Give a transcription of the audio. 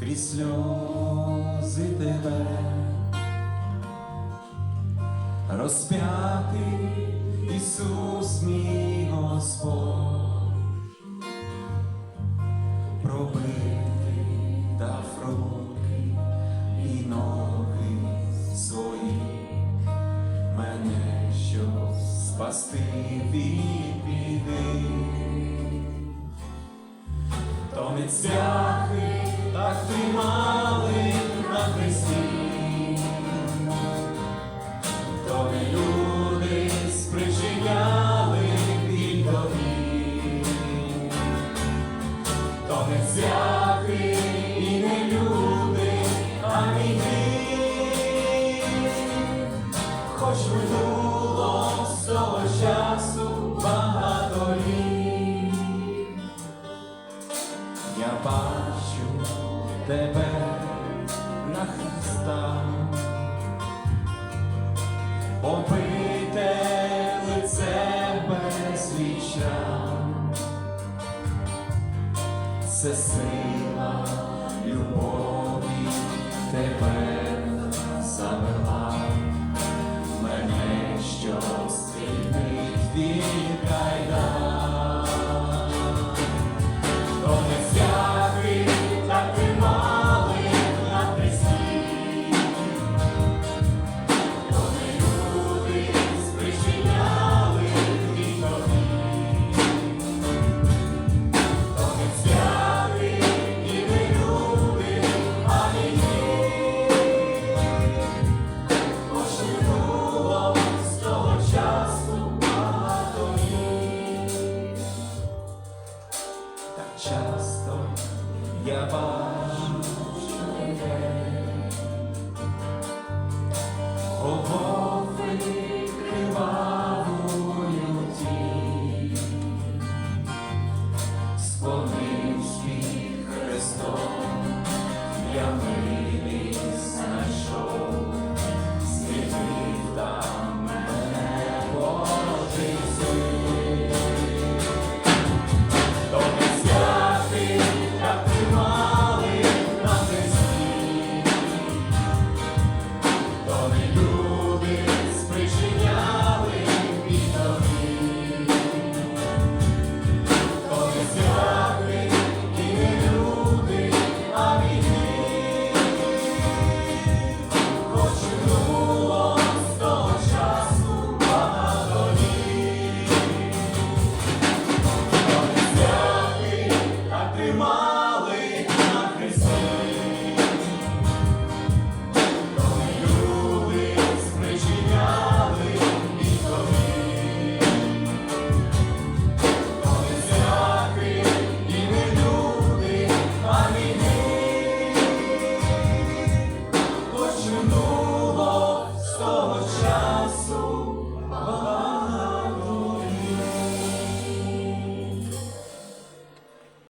крізь сльози тебе, розп'ятий Ісус мій Господь, пробитий дав руки і ноги свої, мене щоб спасти від біди. То не цвяхи так тримали на хресті, то не люди спричиняли біль тобі, то не цвяхи і не люди, а війни. Хоч минуло з того часу побите лице це сила любові тебе Бажаний день.